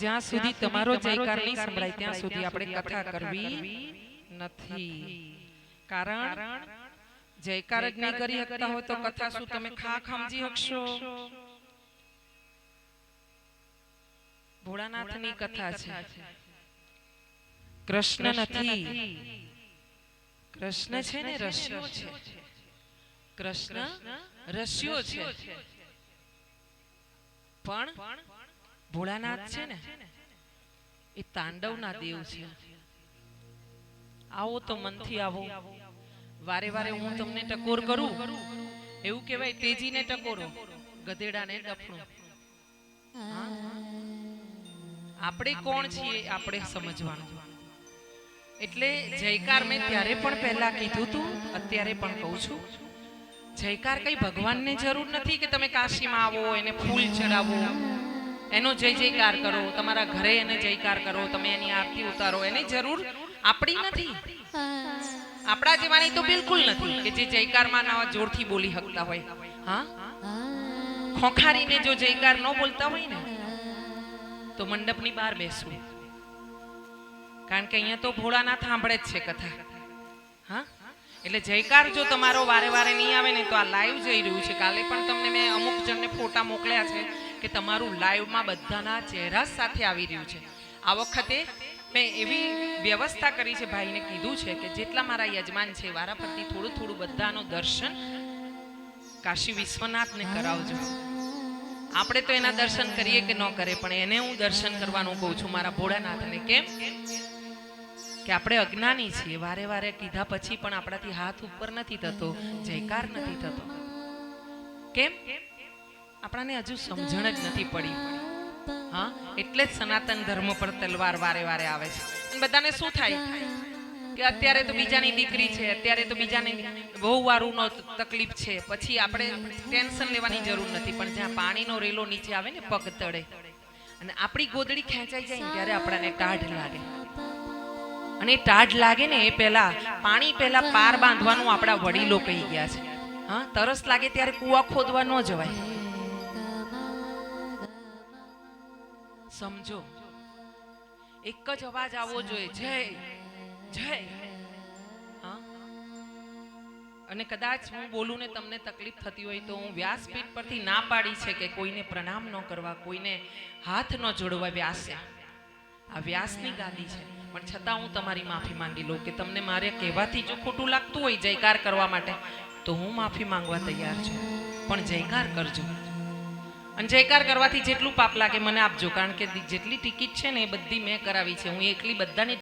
જ્યાં સુધી તમારો જયકાર નહીં સંભળાય ત્યાં સુધી આપણે કથા કરવી નથી. કારણ જયકાર જ નહીં કરી શકતા હોય તો કથા શું તમે ખાખ સમજી શકશો ભોળાનાથની કથા છે. કૃષ્ણ નથી. કૃષ્ણ છે ને રસ્યો છે. કૃષ્ણ રસ્યો છે. પણ ભોળાનાથ છે ને એ તાંડવના દેવ છે. આવો તો મનથી આવો. વારે વારે હું તમને ટકોર કરું. એવું કહેવાય તેજીને ટકોરો. ગધેડાને ડફણું? આપણે કોણ છીએ? આપણે સમજવાનું. એટલે જયકાર મેં ત્યારે પણ પહેલા કીધું તું અત્યારે પણ કહું છું. જયકાર કઈ ભગવાનને જરૂર નથી કે તમે કાશીમાં આવો એને ફૂલ ચડાવો. એનો જય જયકાર કરો, તમારા ઘરે એને જયકાર કરો, તમે એની આરતી ઉતારો, એની જરૂર આપણી નથી. આપણા જેવાની તો બિલકુલ નથી કે જે જયકારમાં નવા જોરથી બોલી શકતા હોય. હા? ખોખારીને જો જયકાર ન બોલતા હોય ને, તો મંડપની બહાર બેસવું. કારણ કે અહીંયા તો ભોળાનાથ સાંભળે જ છે કથા. હા? એટલે જયકાર જો તમારો વારે વારે નહીં આવે ને તો આ લાઈવ જઈ રહ્યું છે. કાલે પણ તમને મેં અમુક જણને ફોટા મોકલ્યા છે કે તમારું લાઈવમાં બધાના ચહેરા સાથે આવી રહ્યું છે. આ વખતે મેં એવી વ્યવસ્થા કરી છે, ભાઈને કીધું છે કે જેટલા મારા યજમાન છે વારા ફરતી થોડું થોડું બધાનો દર્શન કાશી વિશ્વનાથને કરાવજો. આપણે તો એના દર્શન કરીએ કે ન કરે પણ એને હું દર્શન કરવાનું કહું છું, મારા ભોળાનાથને. કેમ? કે આપણે અજ્ઞાની છીએ, વારે વારે કીધા પછી પણ આપણાથી હાથ ઉપર નથી થતો, જયકાર નથી થતો. કેમ? આપણાને હજુ સમજણ જ નથી પડી. હા, એટલે જ સનાતન ધર્મ પર તલવાર વારે વારે આવે છે. બધાને શું થાય? કે અત્યારે તો બીજાની દીકરી છે, અત્યારે તો બીજાની બહુ વારુનો તકલીફ છે. પછી આપણે ટેન્શન લેવાની જરૂર નથી, પણ જ્યાં પાણીનો રેલો નીચે આવે ને પગ તળે, અને આપણી ગોદડી ખેંચાઈ જાય ને ત્યારે આપણાને ટાઢ લાગે. અને ટાઢ લાગે ને એ પહેલા પાણી પહેલા પાર બાંધવાનું આપણા વડીલો કહી ગયા છે. હા, તરસ લાગે ત્યારે કૂવા ખોદવા ન જવાય. સમજો, એક જ અવાજ આવવો જોઈએ. જય જય. હા? અને કદાચ હું બોલું ને તમને તકલીફ થતી હોય તો હું વ્યાસપીઠ પરથી ના પાડી છે કે કોઈને પ્રણામ ન કરવા, કોઈને હાથ ન જોડવા વ્યાસે. આ વ્યાસની ગાદી છે. પણ છતાં હું તમારી માફી માંગી લઉં કે તમને મારે કહેવાથી જો ખોટું લાગતું હોય જયકાર કરવા માટે, તો હું માફી માંગવા તૈયાર છું. પણ જયકાર કરજો. અને જયકાર કરવાથી જેટલું પાપ લાગે મને આપજો, કારણ કે જેટલી ટિકિટ છે ને એ બધી મેં કરાવી છે. હું એકલી બધાની